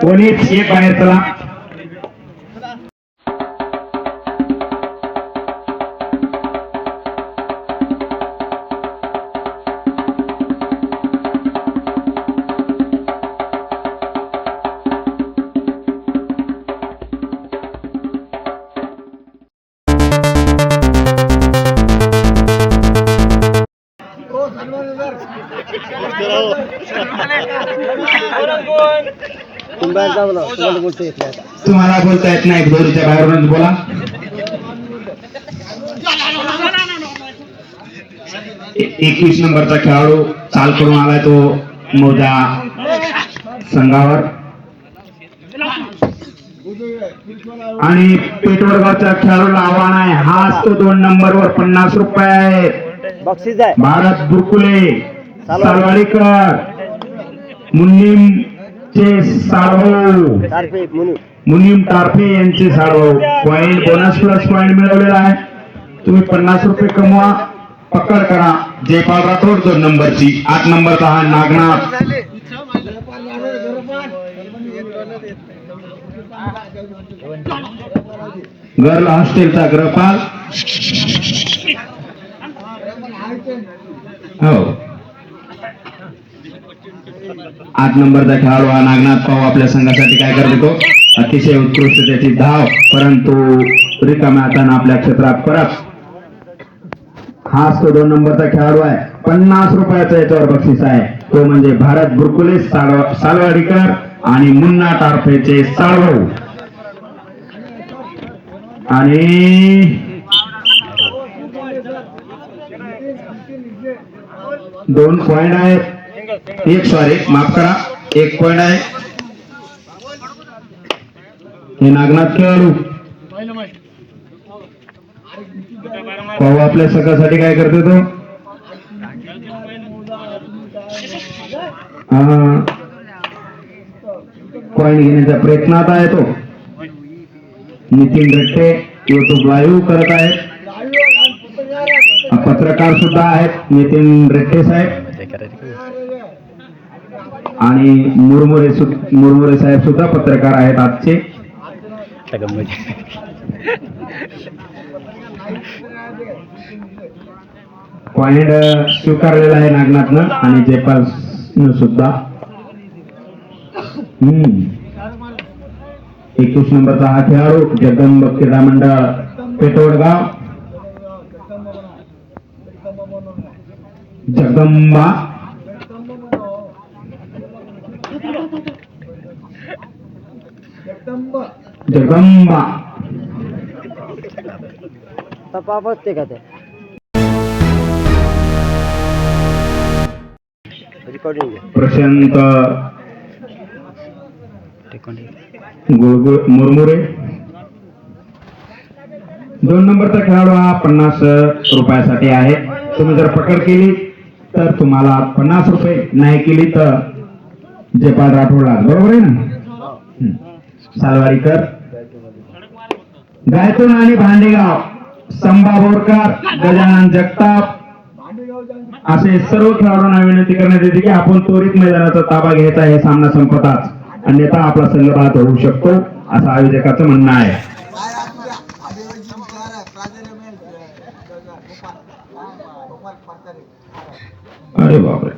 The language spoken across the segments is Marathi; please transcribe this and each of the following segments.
कोणीच एक बाहेर चला. तुम्हाला बोलता येत नाही दोरीच्या बाहेरूनच बोला. एकवीस नंबरचा खेळाडू चाल करून आलाय तो मोजा संघावर. आणि पेटवडगावच्या खेळाडूला आव्हान आहे. हाच तो दोन नंबरवर पन्नास रुपये. भारत बुरकुले सालवाडीकर मुन्नीम चे साळभाऊ तारफे मुनीम टारफे यांचे साळभाऊ पॉइंट बोनस प्लस पॉइंट मिळवलेला आहे. तुम्ही पन्नास रुपये कमवा. पकड करा. जयपाल राठोड दोन नंबरची. आठ नंबरचा हा नागनाथ. गर्ल हॉस्टेलचा ग्रहपाल. हो. आठ नंबरचा खेळाडू हा नागनाथ पाव आपल्या संघासाठी काय करत होतो? अतिशय उत्कृष्ट त्याची धाव परंतु रिकाम्या हाताने आपल्या क्षेत्रात परत. हाच तो दोन नंबरचा खेळाडू आहे. पन्नास रुपयाचा याच्यावर बक्षीस आहे. तो म्हणजे भारत बुरकुले सालवाडीकर आणि मुन्ना टारफेचे साळभाऊ आणि दोन पॉइंट आहेत एक सॉरी माफ करा. एक पॉइंट आहे. हे नागनाथ खेळाडू. पाहू आपल्या सकाळसाठी काय करतो तो. पॉइंट घेण्याच्या प्रयत्नात आहे तो. नितीन रट्टे युट्यूब लाईव्ह करत आहेत पत्रकार सुद्धा आहेत नितीन रेड्डे साहेब. आणि मुरमुरे मुरमुरे साहेब सुद्धा पत्रकार आहेत आजचे. पॉइंट स्वीकारलेला आहे नागनाथनं आणि जयपाल सुद्धा. हम्म. एकवीस नंबरचा हा खेळाडू जगदंब क्रीडा मंडळ पेटवडगाव. जगदंबा जगदंबा तपापच ते? का ते प्रशांत. गुळगुळ मुरमुरे. दोन नंबरचा खेळाडू हा पन्नास रुपयासाठी आहे. तुम्ही जर पकड केली तर तुम्हाला पन्नास रुपये नाही केली तर जयपाल राठोडला बरोबर आहे ना? सालवारीकर. गायतून आणि भांडेगाव संभा बोरकर गजानन जगताप असे सर्व खेळाडूंना विनंती करण्यात येते की आपण त्वरित मैदानाचा ताबा घ्यायचा हे सामना संपताच. अन्यथा आपला संघ बाद होऊ शकतो असं आयोजकाचं म्हणणं आहे. अरे बापरे.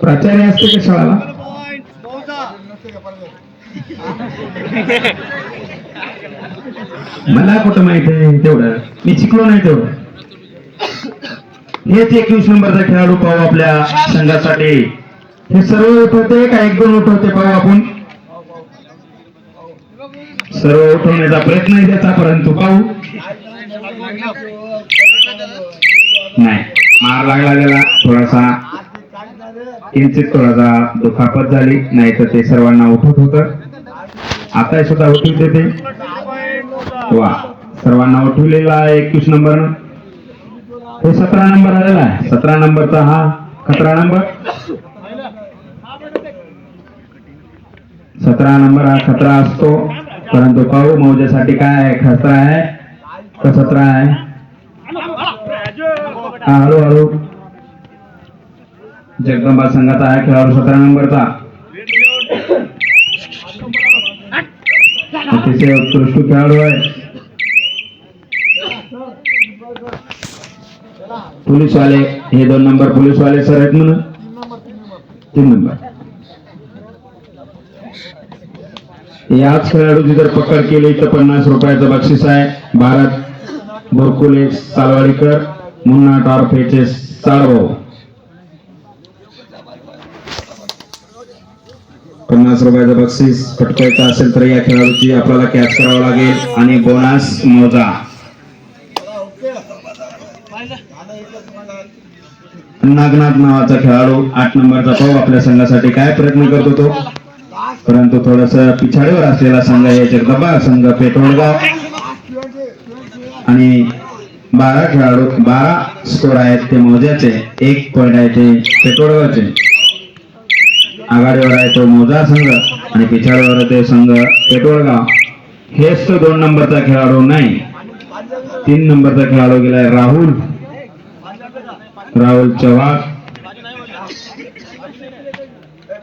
प्राचार्य असते का शाळाला? मला कुठं माहिती आहे तेवढं? मी शिकलो नाही तेवढं. हेच एकवीस नंबरचा खेळाडू पाहू आपल्या संघासाठी. हे सर्व उठवते का एक दोन उठवते पाहू आपण? सर्व उठवण्याचा प्रयत्न आहे त्याचा परंतु पाहू. नाही. मार लागला त्याला. थोडासा किंचित थोडासा दुखापत झाली. नाही तर ते सर्वांना उठवत होत. आता सुद्धा उठवते ते वा. सर्वांना उठवलेला आहे एकवीस नंबर. हे सतरा नंबर आलेला आहे. सतरा नंबरचा हा खतरा नंबर. सतरा नंबर हा खतरा असतो. परंतु पाहू मौजासाठी काय आहे खतरा आहे. का सतरा आहे. हा हळूहळू जगदंबा संघाचा आहे खेळाडू सतरा नंबरचा. अतिशय उत्कृष्ट खेळाडू आहे. पोलीसवाले हे दोन नंबर पोलीसवाले सर आहेत म्हणून. तीन नंबर. याच खेळाडूची जर पकड केली तर पन्नास रुपयाचं बक्षीस आहे. भारत बोरकुले सालवाडीकर. मुन्ना टॉर्फेचे साळभाऊ पन्नास रुपयाचं बक्षीस पटकायचं असेल तर या खेळाडूची आपल्याला कॅच करावं लागेल आणि बोनस मोजा. नागनाथ नावाचा खेळाडू आठ नंबरचा पाहू आपल्या संघासाठी काय प्रयत्न करतो तो? परंतु थोडस पिछाडीवर असलेला संघ आहे जगदंबा संघ पेटवडगाव आणि बारा खेळाडू बारा स्कोर आहेत ते मोजाचे एक पॉईंट आहे ते पेटोडगावचे आघाडीवर आहे तो मोजा संघ आणि पिछाडीवर ते संघ पेटवडगाव हेच तो दोन नंबरचा खेळाडू नाही. तीन नंबरचा खेळाडू गेलाय राहुल. राहुल चव्हाण.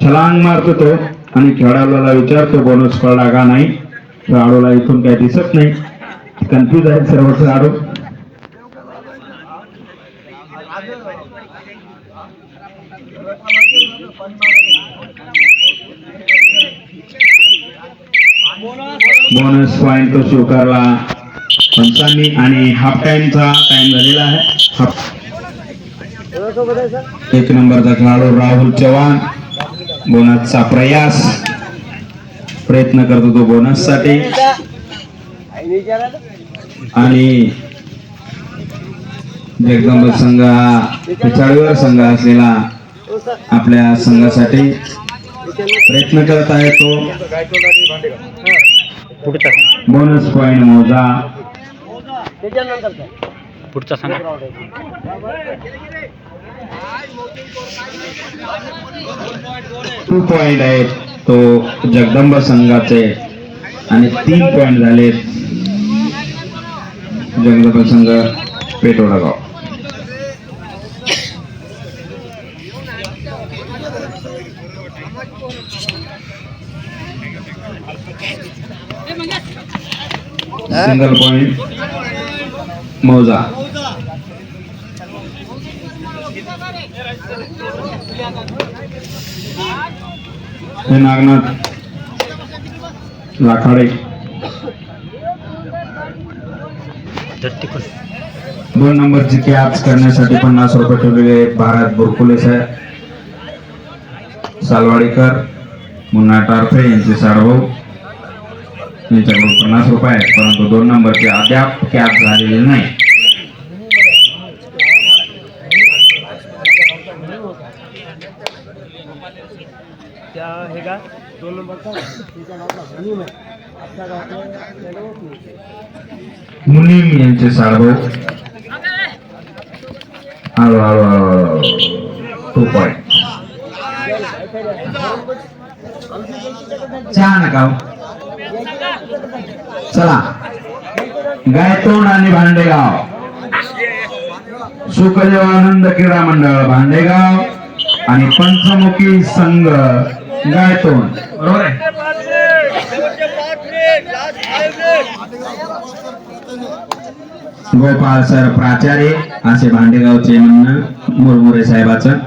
छलांग मारतो तो आणि खेळाडूला विचारतो बोनस कळला का नाही? खेळाडूला इथून काही दिसत नाही. कन्फ्युज आहेत सर्व खेळाडू. बोनस पॉइंट तो स्वीकारला पंचांनी आणि हाफ टाइमचा टाइम झालेला आहे. एक नंबरचा खेळाडू राहुल चव्हाण. बोनसचा प्रयास. प्रयत्न करतो तो बोनससाठी. आणि जगदंब संघ हा पिछाडीवर संघ असलेला आपल्या संघासाठी प्रयत्न करत आहे तो. बोनस पॉइंट मोजा. पुढचा सांगा. टू पॉइंट आहेत तो जगदंब संघाचे. आणि तीन पॉइंट झालेत जगदंब संघ पेटोडागाव सिंगल पॉइंट मौजा. हे नागनाथ लाखाडे. दोन नंबर जी नंबरची कॅच करण्यासाठी पन्नास रुपये ठेवलेले भारत बुरकुले साहेब. सालवाडीकर मुन्ना टारफे यांचे साडभाऊ यांच्याकडून पन्नास रुपये आहेत परंतु दोन नंबरचे अद्याप कॅच झालेले नाही. मुनीम यांचे साडभाऊ हळू हळू टू चहा नका हो. चला. गायतोंड आणि भांडेगाव. सुखदेवानंद क्रीडा मंडळ भांडेगाव आणि पंचमुखी संघ गायतोंड. बरोबर आहे? सर प्राचार्य असे भांडेगावचे म्हणणं मुरमुरे साहेबाचं.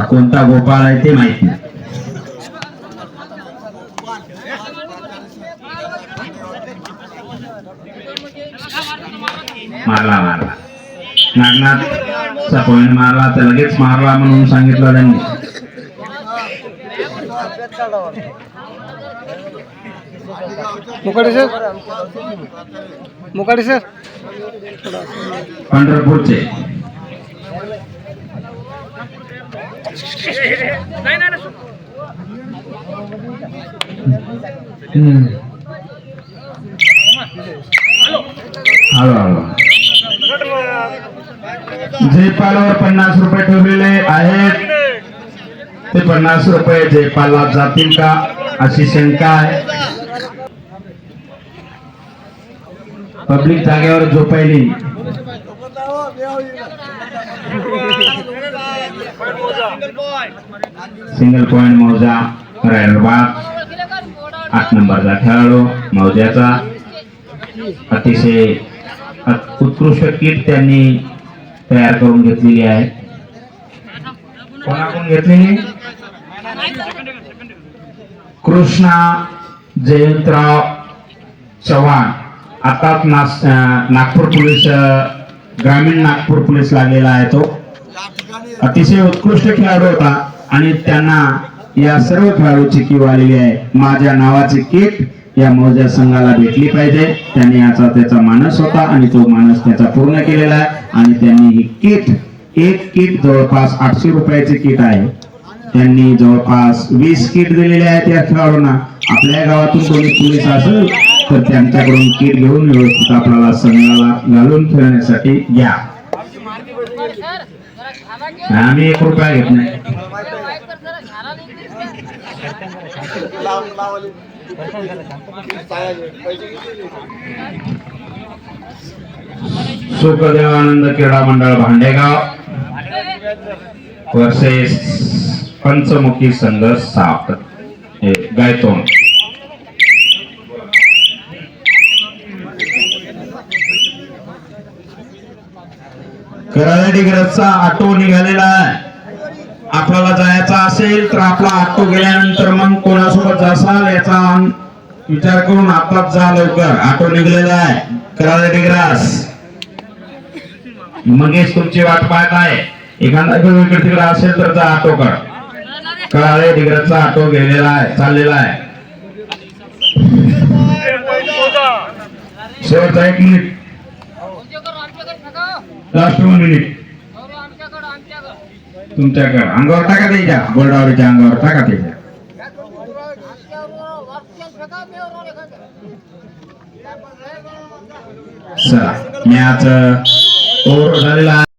कोणता गोपाळ आहे ते माहीत नाही. मारला मारला नागनाथ पॉइंट मारला तर लगेच मारला म्हणून सांगितलं त्यांनी. मुकाडे सर मुकाडे सर पंढरपूरचे हम्म. हळू हळू जयपालवर पन्नास रुपये ठेवलेले आहेत. ते पन्नास रुपये जयपालला जातील का? अशी शंका आहे. पब्लिक जागेवर झोपायली. सिंगल पॉइंट मौजा. रायबाग आठ नंबरचा खेळाडू मौजाचा अतिशय उत्कृष्ट किट त्यांनी तयार करून घेतलेली आहे. कोणाकडून घेतलेली? कृष्णा जयंतराव चव्हाण. आता नागपूर पोलीस ग्रामीण नागपूर पोलीस लागलेला आहे तो. अतिशय उत्कृष्ट खेळाडू होता आणि त्यांना या सर्व खेळाडूची किव आलेली आहे. माझ्या नावाची किट या मौजा संघाला भेटली पाहिजे. त्यांनी याचा त्याचा मानस होता आणि तो मानस त्याचा पूर्ण केलेला आहे. आणि त्यांनी ही किट एक किट जवळपास आठशे रुपयाची किट आहे. त्यांनी जवळपास वीस किट दिलेले आहेत या खेळाडूंना. आपल्या गावातून कोणी पोलीस असेल तर त्यांच्याकडून किट घेऊन व्यवस्थित आपल्याला संघाला घालून खेळण्यासाठी घ्या. आम्ही एक रुपया घेत नाही. सुखदेवानंद क्रीडा मंडळ भांडेगाव वर्सेस पंचमुखी संघ साप हे गायतोंड. कराडे डिग्रजचा ऑटो निघालेला आहे. आपल्याला जायचा असेल तर आपला ऑटो गेल्यानंतर मग कोणासोबत जासाल याचा विचार करून आताच जा लवकर. ऑटो निघलेला आहे. करायला डिग्रस. मगेच तुमची वाट पाहत आहे. एखादा इकडे इकडे तिकडे असेल तर जा ऑटो कर. कळाले डिग्रजचा ऑटो गेलेला आहे चाललेला आहे. शेवटचा एक मिनिट. Last one minute. तुमच्याकडे अंगावर टाका त्याच्या बोर्डावरच्या अंगावर टाका त्याच्या चला मॅच ओव्हर झालेला आहे